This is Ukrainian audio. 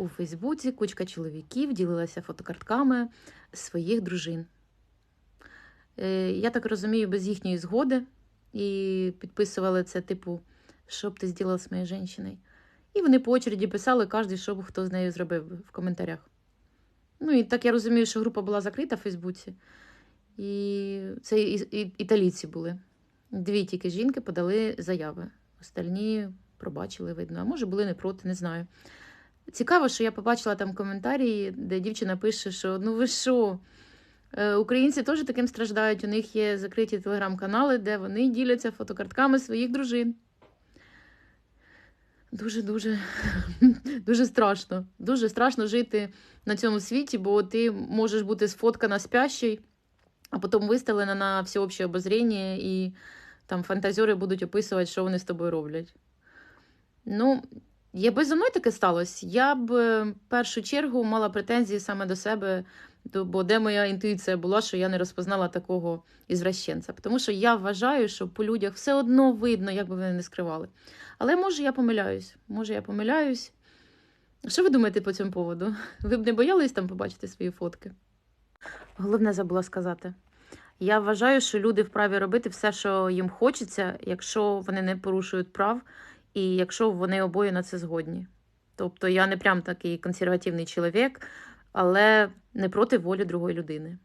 У Фейсбуці кучка чоловіків ділилася фотокартками своїх дружин. Е, Я так розумію, без їхньої згоди. І підписували це, типу, що б ти зробила з моєю жінкою. І вони по очереді писали кожен, що б хто з нею зробив в коментарях. Ну, і так я розумію, що група була закрита в Фейсбуці. І це і, і, італійці були. Дві тільки жінки подали заяви. Остальні пробачили, видно. А може, були не проти, не знаю. Цікаво, що я побачила там коментарі, де дівчина пише, що ну ви що? Е, Українці теж таким страждають. У них є закриті телеграм-канали, де вони діляться фотокартками своїх дружин. Дуже дуже страшно. Дуже страшно жити на цьому світі, бо ти можеш бути сфоткана спящою, а потім виставлена на всеобще обозріння, і там фантазери будуть описувати, що вони з тобою роблять. Ну, якби зі мною таке сталося, я б е, в першу чергу мала претензії саме до себе, бо де моя інтуїція була, що я не розпознала такого ізвращенця. Тому що я вважаю, що по людях все одно видно, як би вони не скривали. Але може я помиляюсь, може я помиляюсь. Що ви думаєте по цьому поводу? Ви б не боялись там побачити свої фотки? Головне забула сказати. Я вважаю, що люди вправі робити все, що їм хочеться, якщо вони не порушують прав, і якщо вони обоє на це згодні. Тобто я не прям такий консервативний чоловік, але не проти волі другої людини.